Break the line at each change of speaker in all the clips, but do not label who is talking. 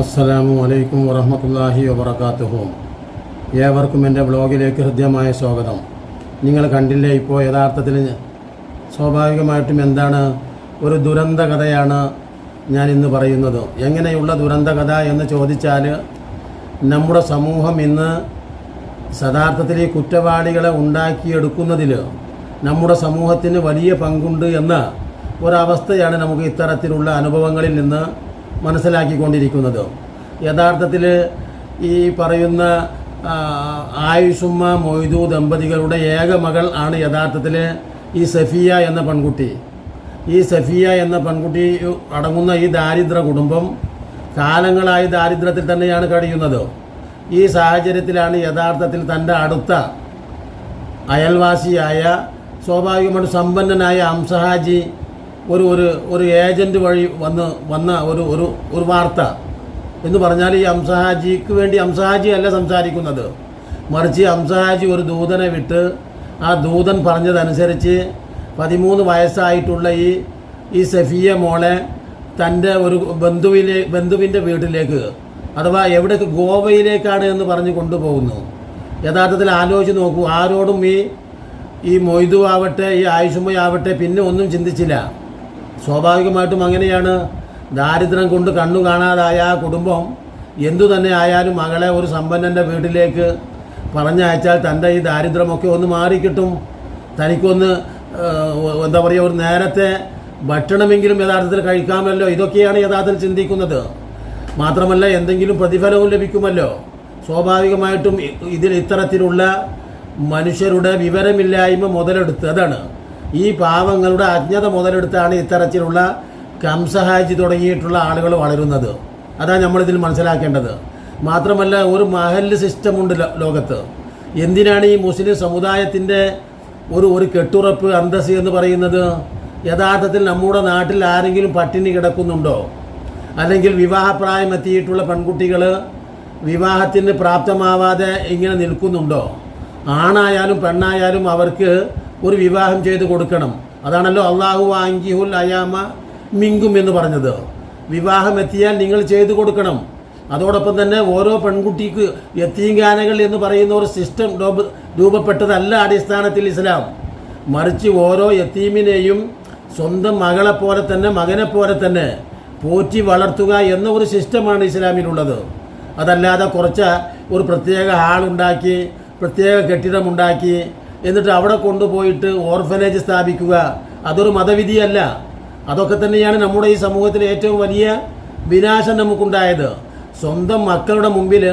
അസ്സലാമു അലൈക്കും വറഹമത്തല്ലാഹി വബർക്കാത്തുഹും ഏവർക്കും എന്റെ ബ്ലോഗിലേക്ക് ഹൃദ്യമായ സ്വാഗതം. നിങ്ങൾ കണ്ടില്ലേ ഇപ്പോൾ യഥാർത്ഥത്തിൽ സ്വാഭാവികമായിട്ടും എന്താണ്? ഒരു ദുരന്ത കഥയാണ് ഞാൻ ഇന്ന് പറയുന്നത്. എങ്ങനെയുള്ള ദുരന്ത കഥ എന്ന് ചോദിച്ചാൽ നമ്മുടെ സമൂഹം ഇന്ന് യഥാർത്ഥത്തിൽ ഈ കുറ്റവാളികളെ ഉണ്ടാക്കിയെടുക്കുന്നതിൽ നമ്മുടെ സമൂഹത്തിന് വലിയ പങ്കുണ്ട് എന്ന ഒരവസ്ഥയാണ് നമുക്ക് ഇത്തരത്തിലുള്ള അനുഭവങ്ങളിൽ നിന്ന് മനസ്സിലാക്കിക്കൊണ്ടിരിക്കുന്നത്. യഥാർത്ഥത്തിൽ ഈ പറയുന്ന ആയുഷുമ്മ മൊയ്തു ദമ്പതികളുടെ ഏക മകൾ ആണ് യഥാർത്ഥത്തിൽ ഈ സഫിയ എന്ന പെൺകുട്ടി. ഈ സഫിയ എന്ന പെൺകുട്ടി അടങ്ങുന്ന ഈ ദാരിദ്ര്യ കുടുംബം കാലങ്ങളായി ദാരിദ്ര്യത്തിൽ തന്നെയാണ് കഴിയുന്നത്. ഈ സാഹചര്യത്തിലാണ് യഥാർത്ഥത്തിൽ തന്റെ അടുത്ത അയൽവാസിയായ സ്വാഭാവികമായിട്ട് സമ്പന്നനായ അംസഹാജി ഒരു ഒരു ഒരു ഏജന്റ് വഴി വന്ന് വന്ന ഒരു ഒരു ഒരു വാർത്ത എന്ന് പറഞ്ഞാൽ ഈ അംസഹാജിക്ക് വേണ്ടി അംസഹാജി അല്ല സംസാരിക്കുന്നത്. മറിച്ച് അംസഹാജി ഒരു ദൂതനെ വിട്ട് ആ ദൂതൻ പറഞ്ഞതനുസരിച്ച് പതിമൂന്ന് വയസ്സായിട്ടുള്ള ഈ ഈ സഫിയ മോളെ തന്റെ ഒരു ബന്ധുവിലെ ബന്ധുവിന്റെ വീട്ടിലേക്ക് അഥവാ എവിടേക്ക് ഗോവയിലേക്കാണ് എന്ന് പറഞ്ഞ് കൊണ്ടുപോകുന്നു. യഥാർത്ഥത്തിൽ ആലോചിച്ച് നോക്കൂ ആരോടും ഈ ഈ മൊയ്തു ആവട്ടെ ഈ ആയുഷുമ ആവട്ടെ പിന്നെ ഒന്നും ചിന്തിച്ചില്ല. സ്വാഭാവികമായിട്ടും അങ്ങനെയാണ്. ദാരിദ്ര്യം കൊണ്ട് കണ്ണു കാണാതായ ആ കുടുംബം എന്തു തന്നെ ആയാലും മകളെ ഒരു സമ്പന്നന്റെ വീട്ടിലേക്ക് പറഞ്ഞയച്ചാൽ തന്റെ ഈ ദാരിദ്ര്യമൊക്കെ ഒന്ന് മാറിക്കിട്ടും. തനിക്കൊന്ന് എന്താ പറയുക ഒരു നേരത്തെ ഭക്ഷണമെങ്കിലും യഥാർത്ഥത്തിൽ കഴിക്കാമല്ലോ. ഇതൊക്കെയാണ് യഥാർത്ഥത്തിൽ ചിന്തിക്കുന്നത്. മാത്രമല്ല എന്തെങ്കിലും പ്രതിഫലവും ലഭിക്കുമല്ലോ. സ്വാഭാവികമായിട്ടും ഇതിൽ ഇത്തരത്തിലുള്ള മനുഷ്യരുടെ വിവരമില്ലായ്മ മുതലെടുത്ത് അതാണ്. ഈ പാവങ്ങളുടെ അജ്ഞത മുതലെടുത്താണ് ഇത്തരത്തിലുള്ള കംസഹാജി തുടങ്ങിയിട്ടുള്ള ആളുകൾ വളരുന്നത്. അതാണ് നമ്മളിതിൽ മനസ്സിലാക്കേണ്ടത്. മാത്രമല്ല ഒരു മഹൽ സിസ്റ്റമുണ്ട് ലോകത്ത്. എന്തിനാണ് ഈ മുസ്ലിം സമുദായത്തിന്റെ ഒരു ഒരു കെട്ടുറപ്പ് അന്തസ് എന്ന് പറയുന്നത്? യഥാർത്ഥത്തിൽ നമ്മുടെ നാട്ടിൽ ആരെങ്കിലും പട്ടിണി കിടക്കുന്നുണ്ടോ? അല്ലെങ്കിൽ വിവാഹപ്രായം എത്തിയിട്ടുള്ള പെൺകുട്ടികൾ വിവാഹത്തിന് പ്രാപ്തമാവാതെ ഇങ്ങനെ നിൽക്കുന്നുണ്ടോ? ആണായാലും പെണ്ണായാലും അവർക്ക് ഒരു വിവാഹം ചെയ്ത് കൊടുക്കണം. അതാണല്ലോ അള്ളാഹു ആങ്കിഹുൽ അയാമ മിങ്കും എന്ന് പറഞ്ഞത്. വിവാഹം എത്തിയാൽ നിങ്ങൾ ചെയ്തു കൊടുക്കണം. അതോടൊപ്പം തന്നെ ഓരോ പെൺകുട്ടിക്ക് യത്തീങ്കാനകൾ എന്ന് പറയുന്ന ഒരു സിസ്റ്റം രൂപ- രൂപപ്പെട്ടതല്ല അടിസ്ഥാനത്തിൽ ഇസ്ലാം. മറിച്ച് ഓരോ യത്തീമിനെയും സ്വന്തം മകളെ പോലെ തന്നെ മകനെ പോലെ തന്നെ പോറ്റി വളർത്തുക എന്ന ഒരു സിസ്റ്റമാണ് ഇസ്ലാമിലുള്ളത്. അതല്ലാതെ കുറച്ച് ഒരു പ്രത്യേക ഹാളുണ്ടാക്കി പ്രത്യേക കെട്ടിടമുണ്ടാക്കി എന്നിട്ട് അവിടെ കൊണ്ടുപോയിട്ട് ഓർഫനേജ് സ്ഥാപിക്കുക. അതൊരു മതവിധിയല്ല. അതൊക്കെ തന്നെയാണ് നമ്മുടെ ഈ സമൂഹത്തിലെ ഏറ്റവും വലിയ വിനാശം നമുക്കുണ്ടായത്. സ്വന്തം മക്കളുടെ മുമ്പിൽ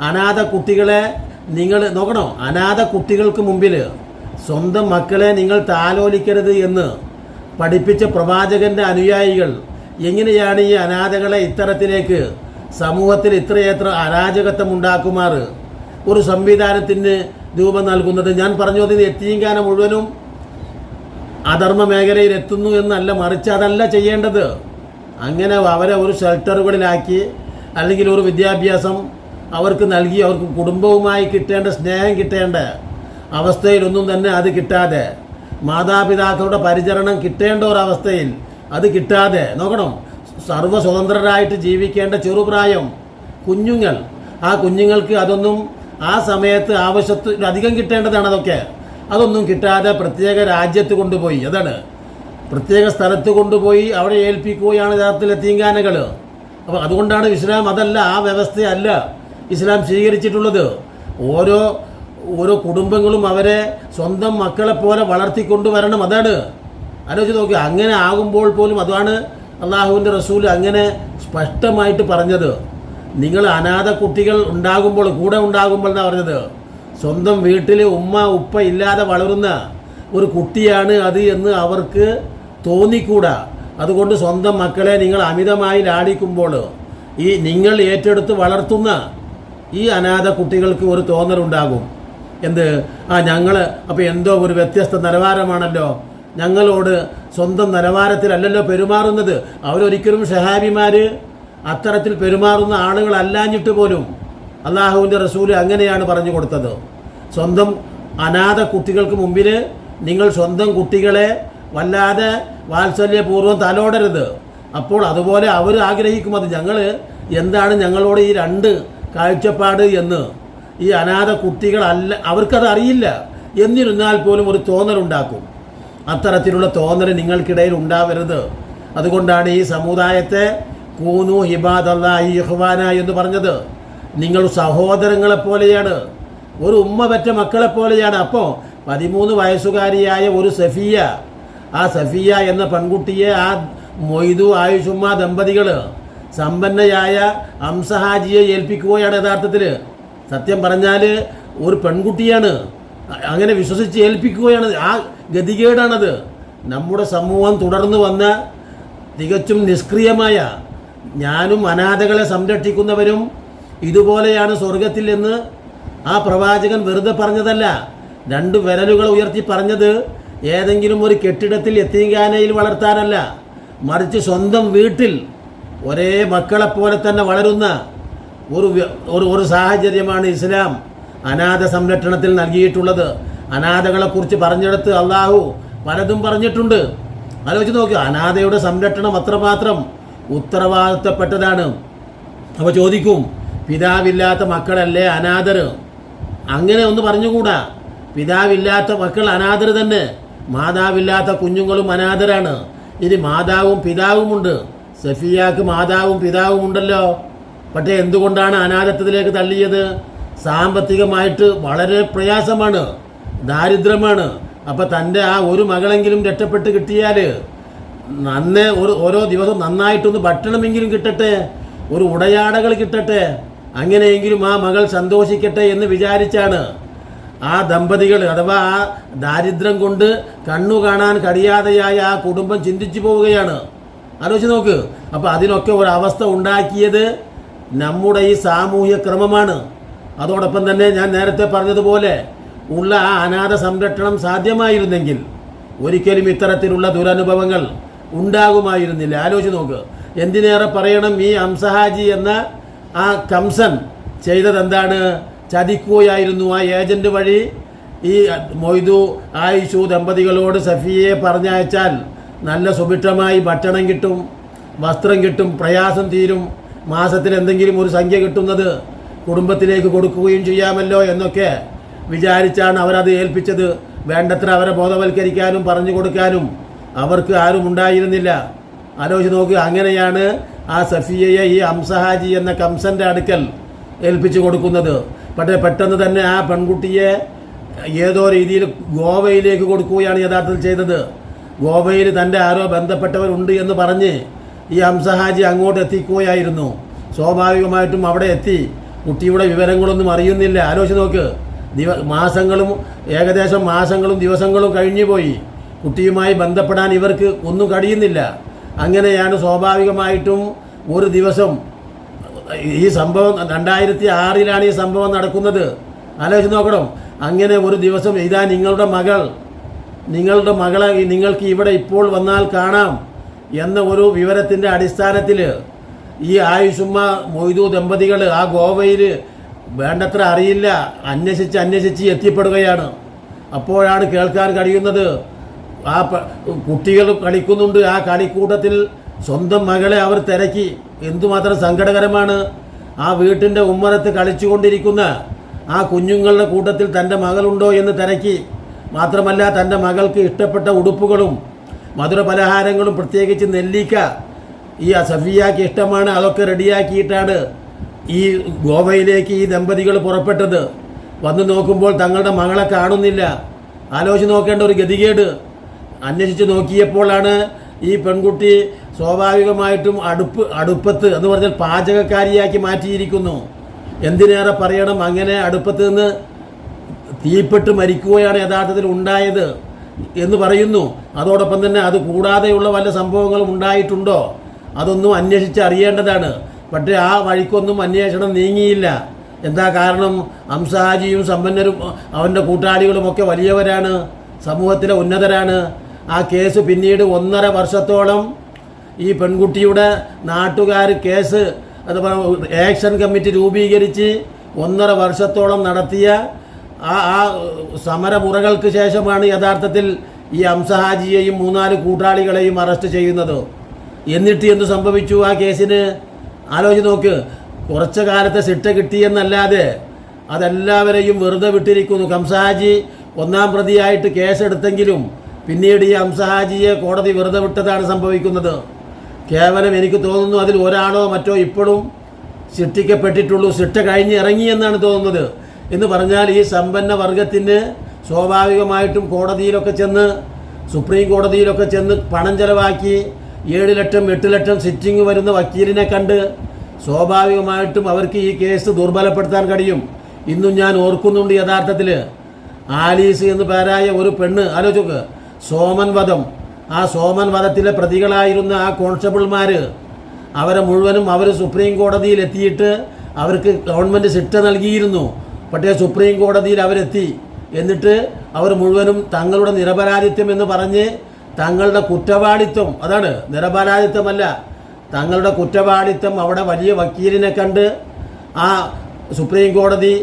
അനാഥ കുട്ടികളെ നിങ്ങൾ നോക്കണോ? അനാഥ കുട്ടികൾക്ക് മുമ്പിൽ സ്വന്തം മക്കളെ നിങ്ങൾ താലോലിക്കരുത് എന്ന് പഠിപ്പിച്ച പ്രവാചകന്റെ അനുയായികൾ എങ്ങനെയാണ് ഈ അനാഥകളെ ഇത്തരത്തിലേക്ക് സമൂഹത്തിൽ ഇത്രയേത്ര അരാജകത്വം ഉണ്ടാക്കുമാറ്? ഒരു സംവിധാനത്തിന് രൂപം നൽകുന്നത്. ഞാൻ പറഞ്ഞു അതിന് എത്തിയങ്കാനം മുഴുവനും അധർമ്മ മേഖലയിൽ എത്തുന്നു എന്നല്ല മറിച്ച് അതല്ല ചെയ്യേണ്ടത്. അങ്ങനെ അവരെ ഒരു ഷെൽട്ടറുകളിലാക്കി അല്ലെങ്കിൽ ഒരു വിദ്യാഭ്യാസം അവർക്ക് നൽകി അവർക്ക് കുടുംബവുമായി കിട്ടേണ്ട സ്നേഹം കിട്ടേണ്ട അവസ്ഥയിലൊന്നും തന്നെ അത് കിട്ടാതെ മാതാപിതാക്കളുടെ പരിചരണം കിട്ടേണ്ട ഒരവസ്ഥയിൽ അത് കിട്ടാതെ. നോക്കണം സർവസ്വതന്ത്രരായിട്ട് ജീവിക്കേണ്ട ചെറുപ്രായം കുഞ്ഞുങ്ങൾ. ആ കുഞ്ഞുങ്ങൾക്ക് അതൊന്നും ആ സമയത്ത് ആവശ്യത്തിന് അധികം കിട്ടേണ്ടതാണ് അതൊക്കെ. അതൊന്നും കിട്ടാതെ പ്രത്യേക രാജ്യത്ത് കൊണ്ടുപോയി. അതാണ്. പ്രത്യേക സ്ഥലത്ത് കൊണ്ടുപോയി അവിടെ ഏൽപ്പിക്കുകയാണ് യഥാർത്ഥത്തിൽ എത്തീങ്കാനകൾ അപ്പോൾ അതുകൊണ്ടാണ് ഇസ്ലാം അതല്ല ആ വ്യവസ്ഥയല്ല ഇസ്ലാം സ്വീകരിച്ചിട്ടുള്ളത്. ഓരോ ഓരോ കുടുംബങ്ങളും അവരെ സ്വന്തം മക്കളെ പോലെ വളർത്തിക്കൊണ്ടുവരണം. അതാണ്. ആലോചിച്ച് നോക്കി അങ്ങനെ ആകുമ്പോൾ പോലും അതാണ് അള്ളാഹുവിന്റെ റസൂൽ അങ്ങനെ സ്പഷ്ടമായിട്ട് പറഞ്ഞത്. നിങ്ങൾ അനാഥ കുട്ടികൾ ഉണ്ടാകുമ്പോൾ കൂടെ ഉണ്ടാകുമ്പോൾ എന്നാണ് പറഞ്ഞത്? സ്വന്തം വീട്ടിൽ ഉമ്മ ഉപ്പ ഇല്ലാതെ വളരുന്ന ഒരു കുട്ടിയാണ് അത് എന്ന് അവർക്ക് തോന്നിക്കൂടാ. അതുകൊണ്ട് സ്വന്തം മക്കളെ നിങ്ങൾ അമിതമായി ലാളിക്കുമ്പോൾ ഈ നിങ്ങൾ ഏറ്റെടുത്ത് വളർത്തുന്ന ഈ അനാഥ കുട്ടികൾക്ക് ഒരു തോന്നലുണ്ടാകും. എന്ത്? ആ ഞങ്ങൾ അപ്പോൾ എന്തോ ഒരു വ്യത്യസ്ത നിലവാരമാണല്ലോ. ഞങ്ങളോട് സ്വന്തം നിലവാരത്തിലല്ലല്ലോ പെരുമാറുന്നത്. അവരൊരിക്കലും ഷഹാബിമാർ അത്തരത്തിൽ പെരുമാറുന്ന ആളുകളല്ലാഞ്ഞിട്ട് പോലും അള്ളാഹുവിന്റെ റസൂൽ അങ്ങനെയാണ് പറഞ്ഞു കൊടുത്തത്. സ്വന്തം അനാഥ കുട്ടികൾക്ക് മുമ്പിൽ നിങ്ങൾ സ്വന്തം കുട്ടികളെ വല്ലാതെ വാത്സല്യപൂർവം തലോടരുത്. അപ്പോൾ അതുപോലെ അവർ ആഗ്രഹിക്കും അത് ഞങ്ങൾ എന്താണ് ഞങ്ങളോട് ഈ രണ്ട് കാഴ്ചപ്പാട് എന്ന്. ഈ അനാഥ കുട്ടികളല്ല അവർക്കത് അറിയില്ല. എന്നിരുന്നാൽ പോലും ഒരു തോന്നലുണ്ടാക്കും. അത്തരത്തിലുള്ള തോന്നൽ നിങ്ങൾക്കിടയിൽ ഉണ്ടാവരുത്. അതുകൊണ്ടാണ് ഈ സമുദായത്തെ കൂനു ഹിബാദല്ലാഹി ഇഹ്വാന എന്ന് പറഞ്ഞത് നിങ്ങൾ സഹോദരങ്ങളെ പോലെയാണ്. ഒരു ഉമ്മ പെറ്റ മക്കളെ പോലെയാണ്. അപ്പോൾ പതിമൂന്ന് വയസ്സുകാരിയായ ഒരു സഫിയ ആ സഫിയ എന്ന പെൺകുട്ടിയെ ആ മൊയ്തു ആയുഷുമ്മ ദമ്പതികൾ സമ്പന്നയായ അംസഹാജിയെ ഏൽപ്പിക്കുകയാണ് യഥാർത്ഥത്തിൽ. സത്യം പറഞ്ഞാൽ ഒരു പെൺകുട്ടിയാണ്. അങ്ങനെ വിശ്വസിച്ച് ഏൽപ്പിക്കുകയാണ്. ആ ഗതികേടാണത്. നമ്മുടെ സമൂഹം തുടർന്ന് വന്ന തികച്ചും നിഷ്ക്രിയമായ ഞാനും അനാഥകളെ സംരക്ഷിക്കുന്നവരും ഇതുപോലെയാണ് സ്വർഗത്തിൽ എന്ന് ആ പ്രവാചകൻ വെറുതെ പറഞ്ഞതല്ല. രണ്ട് വിരലുകൾ ഉയർത്തി പറഞ്ഞത് ഏതെങ്കിലും ഒരു കെട്ടിടത്തിൽ എത്തിങ്കാനയിൽ വളർത്താനല്ല. മറിച്ച് സ്വന്തം വീട്ടിൽ ഒരേ മക്കളെപ്പോലെ തന്നെ വളരുന്ന ഒരു ഒരു സാഹചര്യമാണ് ഇസ്ലാം അനാഥ സംരക്ഷണത്തിൽ നൽകിയിട്ടുള്ളത്. അനാഥകളെക്കുറിച്ച് പറഞ്ഞെടുത്ത് അള്ളാഹു പലതും പറഞ്ഞിട്ടുണ്ട്. ആലോചിച്ച് നോക്കുക അനാഥയുടെ സംരക്ഷണം അത്രമാത്രം ഉത്തരവാദിത്തപ്പെട്ടതാണ്. അപ്പോൾ ചോദിക്കും പിതാവില്ലാത്ത മക്കളല്ലേ അനാഥർ അങ്ങനെ ഒന്ന് പറഞ്ഞുകൂടാ. പിതാവില്ലാത്ത മക്കൾ അനാഥർ തന്നെ. മാതാവില്ലാത്ത കുഞ്ഞുങ്ങളും അനാഥരാണ്. ഇനി മാതാവും പിതാവുമുണ്ട്. സഫിയാക്ക് മാതാവും പിതാവും ഉണ്ടല്ലോ പക്ഷേ എന്തുകൊണ്ടാണ് അനാഥത്വത്തിലേക്ക് തള്ളിയത്? സാമ്പത്തികമായിട്ട് വളരെ പ്രയാസമാണ്. ദാരിദ്ര്യമാണ്. അപ്പം തന്റെ ആ ഒരു മകളെങ്കിലും രക്ഷപ്പെട്ട് കിട്ടിയാൽ നന്നെ ഒരു ഓരോ ദിവസം നന്നായിട്ടൊന്ന് ഭക്ഷണമെങ്കിലും കിട്ടട്ടെ ഒരു ഉടയാടകൾ കിട്ടട്ടെ അങ്ങനെയെങ്കിലും ആ മകൾ സന്തോഷിക്കട്ടെ എന്ന് വിചാരിച്ചാണ് ആ ദമ്പതികൾ അഥവാ ആ ദാരിദ്ര്യം കൊണ്ട് കണ്ണു കാണാൻ കഴിയാതെയായ ആ കുടുംബം ചിന്തിച്ചു പോവുകയാണ്. ആലോചിച്ച് നോക്ക്. അപ്പോൾ അതിനൊക്കെ ഒരു അവസ്ഥ ഉണ്ടാക്കിയത് നമ്മുടെ ഈ സാമൂഹ്യ ക്രമമാണ്. അതോടൊപ്പം തന്നെ ഞാൻ നേരത്തെ പറഞ്ഞതുപോലെ ഉള്ള ആ അനാഥ സംരക്ഷണം സാധ്യമായിരുന്നെങ്കിൽ ഒരിക്കലും ഇത്തരത്തിലുള്ള ദുരനുഭവങ്ങൾ ഉണ്ടാകുമായിരുന്നില്ല. ആലോചിച്ച് നോക്കുക എന്തിനേറെ പറയണം ഈ അംസഹാജി എന്ന ആ കംസൻ ചെയ്തത് എന്താണ് ചതിക്കുകയായിരുന്നു ആ ഏജന്റ് വഴി. ഈ മൊയ്തു ആയിഷു ദമ്പതികളോട് സഫിയെ പറഞ്ഞയച്ചാൽ നല്ല സുഭിക്ഷമായി ഭക്ഷണം കിട്ടും വസ്ത്രം കിട്ടും പ്രയാസം തീരും. മാസത്തിൽ എന്തെങ്കിലും ഒരു സംഖ്യ കിട്ടുന്നത് കുടുംബത്തിലേക്ക് കൊടുക്കുകയും ചെയ്യാമല്ലോ എന്നൊക്കെ വിചാരിച്ചാണ് അവരത് ഏൽപ്പിച്ചത്. വേണ്ടത്ര അവരെ ബോധവൽക്കരിക്കാനും പറഞ്ഞു കൊടുക്കാനും അവർക്ക് ആരും ഉണ്ടായിരുന്നില്ല. ആലോചിച്ച് നോക്കുക അങ്ങനെയാണ് ആ സഫിയയെ ഈ അംസഹാജി എന്ന കംസന്റെ അടുക്കൽ ഏൽപ്പിച്ചു കൊടുക്കുന്നത്. പക്ഷേ പെട്ടെന്ന് തന്നെ ആ പെൺകുട്ടിയെ ഏതോ രീതിയിൽ ഗോവയിലേക്ക് കൊടുക്കുകയാണ് യഥാർത്ഥത്തിൽ ചെയ്തത്. ഗോവയിൽ തന്റെ ആരോ ബന്ധപ്പെട്ടവരുണ്ട് എന്ന് പറഞ്ഞ് ഈ അംസഹാജി അങ്ങോട്ട് എത്തിക്കുകയായിരുന്നു. സ്വാഭാവികമായിട്ടും അവിടെ എത്തി. കുട്ടിയുടെ വിവരങ്ങളൊന്നും അറിയുന്നില്ല. ആലോചിച്ച് നോക്ക് ദിവ മാസങ്ങളും ഏകദേശം മാസങ്ങളും ദിവസങ്ങളും കഴിഞ്ഞു പോയി കുട്ടിയുമായി ബന്ധപ്പെടാൻ ഇവർക്ക് ഒന്നും കഴിയുന്നില്ല. അങ്ങനെയാണ് സ്വാഭാവികമായിട്ടും ഒരു ദിവസം ഈ സംഭവം രണ്ടായിരത്തി ആറിലാണ് ഈ സംഭവം നടക്കുന്നത്. ആലോചിച്ച് നോക്കണം. അങ്ങനെ ഒരു ദിവസം ഇതാ നിങ്ങളുടെ മകൾ നിങ്ങളുടെ മകളെ നിങ്ങൾക്ക് ഇവിടെ ഇപ്പോൾ വന്നാൽ കാണാം എന്ന ഒരു വിവരത്തിന്റെ അടിസ്ഥാനത്തിൽ ഈ ആയുഷുമ്മ മൊയ്തു ദമ്പതികൾ ആ ഗോവയിൽ വേണ്ടത്ര അറിയില്ല അന്വേഷിച്ച് അന്വേഷിച്ച് എത്തിപ്പെടുകയാണ്. അപ്പോഴാണ് കേൾക്കാൻ കഴിയുന്നത് ആ കുട്ടികൾ കളിക്കുന്നുണ്ട്. ആ കളിക്കൂട്ടത്തിൽ സ്വന്തം മകളെ അവർ തിരക്കി. എന്തുമാത്രം സങ്കടകരമാണ്. ആ വീട്ടിന്റെ ഉമ്മറത്ത് കളിച്ചുകൊണ്ടിരിക്കുന്ന ആ കുഞ്ഞുങ്ങളുടെ കൂട്ടത്തിൽ തന്റെ മകളുണ്ടോ എന്ന് തിരക്കി. മാത്രമല്ല തന്റെ മകൾക്ക് ഇഷ്ടപ്പെട്ട ഉടുപ്പുകളും മധുര പലഹാരങ്ങളും പ്രത്യേകിച്ച് നെല്ലിക്ക ഈ സഫിയാക്ക് ഇഷ്ടമാണ്. അതൊക്കെ റെഡിയാക്കിയിട്ടാണ് ഈ ഗോവയിലേക്ക് ഈ ദമ്പതികൾ പുറപ്പെട്ടത്. വന്ന് നോക്കുമ്പോൾ തങ്ങളുടെ മകളെ കാണുന്നില്ല. ആലോചിച്ച് നോക്കേണ്ട ഒരു ഗതികേട്. അന്വേഷിച്ച് നോക്കിയപ്പോഴാണ് ഈ പെൺകുട്ടി സ്വാഭാവികമായിട്ടും അടുപ്പ് അടുപ്പത്ത് എന്ന് പറഞ്ഞാൽ പാചകക്കാരിയാക്കി മാറ്റിയിരിക്കുന്നു. എന്തിനേറെ പറയണം? അങ്ങനെ അടുപ്പത്ത് നിന്ന് തീപ്പെട്ട് മരിക്കുകയാണ് യഥാർത്ഥത്തിൽ ഉണ്ടായത് എന്ന് പറയുന്നു. അതോടൊപ്പം തന്നെ അത് കൂടാതെയുള്ള വല്ല സംഭവങ്ങളും ഉണ്ടായിട്ടുണ്ടോ? അതൊന്നും അന്വേഷിച്ച് അറിയേണ്ടതാണ്. പക്ഷേ ആ വഴിക്കൊന്നും അന്വേഷണം നീങ്ങിയില്ല. എന്താ കാരണം? അംസാജിയും സമ്പന്നരും അവന്റെ കൂട്ടാളികളുമൊക്കെ വലിയവരാണ്. സമൂഹത്തിലെ ഉന്നതരാണ്. ആ കേസ് പിന്നീട് ഒന്നര വർഷത്തോളം ഈ പെൺകുട്ടിയുടെ നാട്ടുകാർ കേസ് അഥവാ ആക്ഷൻ കമ്മിറ്റി രൂപീകരിച്ച് ഒന്നര വർഷത്തോളം നടത്തിയ ആ ആ സമരമുറകൾക്ക് ശേഷമാണ് യഥാർത്ഥത്തിൽ ഈ അംസഹാജിയെയും മൂന്നാൽ കൂട്ടാളികളെയും അറസ്റ്റ് ചെയ്യുന്നത്. എന്നിട്ട് എന്ത് സംഭവിച്ചു ആ കേസിന്? ആലോചിച്ച് നോക്ക്. കുറച്ച് കാലത്തെ സിട്ട കിട്ടിയെന്നല്ലാതെ അതെല്ലാവരെയും വെറുതെ വിട്ടിരിക്കുന്നു. കംസഹാജി ഒന്നാം പ്രതിയായിട്ട് കേസെടുത്തെങ്കിലും പിന്നീട് ഈ ഹംസഹാജിയെ കോടതി വെറുതെ വിട്ടതാണ് സംഭവിക്കുന്നത്. കേവലം എനിക്ക് തോന്നുന്നു അതിൽ ഒരാളോ മറ്റോ ഇപ്പോഴും ശിക്ഷിക്കപ്പെട്ടിട്ടുള്ളൂ ശിക്ഷ കഴിഞ്ഞ് ഇറങ്ങി എന്നാണ് തോന്നുന്നത്. എന്ന് പറഞ്ഞാൽ ഈ സമ്പന്ന വർഗത്തിന് സ്വാഭാവികമായിട്ടും കോടതിയിലൊക്കെ ചെന്ന് സുപ്രീം കോടതിയിലൊക്കെ ചെന്ന് പണം ചെലവാക്കി ഏഴ് ലക്ഷം എട്ട് ലക്ഷം സിറ്റിംഗ് വരുന്ന വക്കീലിനെ കണ്ട് സ്വാഭാവികമായിട്ടും അവർക്ക് ഈ കേസ് ദുർബലപ്പെടുത്താൻ കഴിയും. ഇന്നും ഞാൻ ഓർക്കുന്നുണ്ട് യഥാർത്ഥത്തിൽ ആലീസ് എന്ന് പേരായ ഒരു പെണ്ണ് ആലോചിക്ക് സോമൻ വധം ആ സോമൻ വധത്തിലെ പ്രതികളായിരുന്ന ആ കോൺസ്റ്റബിൾമാർ അവരെ മുഴുവനും അവർ സുപ്രീം കോടതിയിൽ എത്തിയിട്ട് അവർക്ക് ഗവൺമെന്റ് ശിക്ഷ നൽകിയിരുന്നു. പക്ഷേ സുപ്രീം കോടതിയിൽ അവരെത്തി. എന്നിട്ട് അവർ മുഴുവനും തങ്ങളുടെ നിരപരാധിത്വം എന്ന് പറഞ്ഞ് തങ്ങളുടെ കുറ്റവാളിത്വം അതാണ് നിരപരാധിത്വമല്ല തങ്ങളുടെ കുറ്റവാളിത്വം അവിടെ വലിയ വക്കീലിനെ കണ്ട് ആ സുപ്രീം കോടതി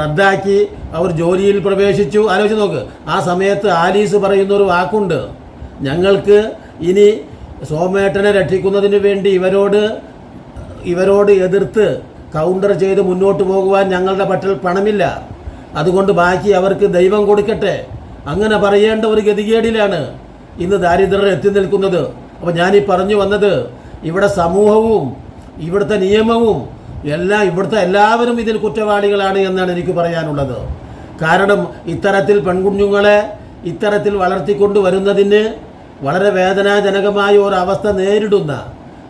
റദ്ദാക്കി അവർ ജോലിയിൽ പ്രവേശിച്ചു. ആലോചിച്ച് നോക്ക്. ആ സമയത്ത് ആലീസ് പറയുന്ന ഒരു വാക്കുണ്ട്. ഞങ്ങൾക്ക് ഇനി സോമേട്ടനെ രക്ഷിക്കുന്നതിന് വേണ്ടി ഇവരോട് ഇവരോട് എതിർത്ത് കൗണ്ടർ ചെയ്ത് മുന്നോട്ട് പോകുവാൻ ഞങ്ങളുടെ പട്ടിൽ പണമില്ല. അതുകൊണ്ട് ബാക്കി അവർക്ക് ദൈവം കൊടുക്കട്ടെ. അങ്ങനെ പറയേണ്ട ഒരു ഗതികേടിലാണ് ഇന്ന് ദാരിദ്ര്യർ എത്തി നിൽക്കുന്നത്. അപ്പോൾ ഞാനീ പറഞ്ഞു വന്നത് ഇവിടെ സമൂഹവും ഇവിടുത്തെ നിയമവും എല്ലാം ഇവിടുത്തെ എല്ലാവരും ഇതിൽ കുറ്റവാളികളാണ് എന്നാണ് എനിക്ക് പറയാനുള്ളത്. കാരണം ഇത്തരത്തിൽ പെൺകുഞ്ഞുങ്ങളെ ഇത്തരത്തിൽ വളർത്തിക്കൊണ്ട് വരുന്നതിന് വളരെ വേദനാജനകമായ ഒരവസ്ഥ നേരിടുന്ന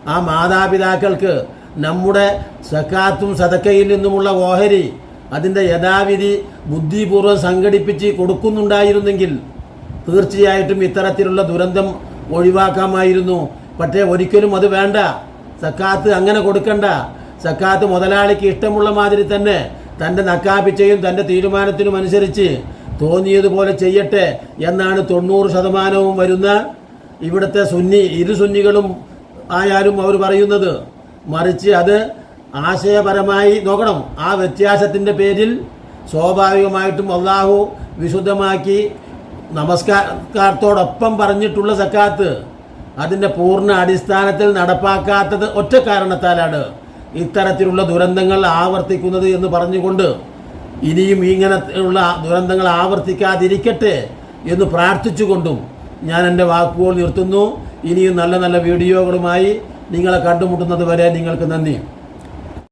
ആ മാതാപിതാക്കൾക്ക് നമ്മുടെ സക്കാത്തും സതക്കയിൽ നിന്നുമുള്ള ഓഹരി അതിന്റെ യഥാവിധി ബുദ്ധിപൂർവം സംഘടിപ്പിച്ച് കൊടുക്കുന്നുണ്ടായിരുന്നെങ്കിൽ തീർച്ചയായിട്ടും ഇത്തരത്തിലുള്ള ദുരന്തം ഒഴിവാക്കാമായിരുന്നു. പക്ഷേ ഒരിക്കലും അത് വേണ്ട. സക്കാത്ത് അങ്ങനെ കൊടുക്കണ്ട. സക്കാത്ത് മുതലാളിക്ക് ഇഷ്ടമുള്ള മാതിരി തന്നെ തന്റെ നക്കാപ്പിച്ചയും തന്റെ തീരുമാനത്തിനും അനുസരിച്ച് തോന്നിയതുപോലെ ചെയ്യട്ടെ എന്നാണ് തൊണ്ണൂറ് ശതമാനവും വരുന്ന ഇവിടുത്തെ സുന്നി ഇരു സുന്നികളും ആയാലും അവർ പറയുന്നത്. മറിച്ച് അത് ആശയപരമായി നോക്കണം. ആ വ്യത്യാസത്തിന്റെ പേരിൽ സ്വാഭാവികമായിട്ടും അള്ളാഹു വിശുദ്ധമാക്കി നമസ്കാരത്തോടൊപ്പം പറഞ്ഞിട്ടുള്ള സക്കാത്ത് അതിന്റെ പൂർണ അടിസ്ഥാനത്തിൽ നടപ്പാക്കാത്തത് ഒറ്റ കാരണത്താലാണ്. ഇത്തരത്തിലുള്ള ദുരന്തങ്ങൾ ആവർത്തിക്കുന്നത് എന്ന് പറഞ്ഞുകൊണ്ട് ഇനിയും ഇങ്ങനെയുള്ള ദുരന്തങ്ങൾ ആവർത്തിക്കാതിരിക്കട്ടെ എന്ന് പ്രാർത്ഥിച്ചുകൊണ്ടും ഞാൻ എന്റെ വാക്കുകൾ നിർത്തുന്നു. ഇനിയും നല്ല നല്ല വീഡിയോകളുമായി നിങ്ങളെ കണ്ടുമുട്ടുന്നത് വരെ നിങ്ങൾക്ക് നന്ദി.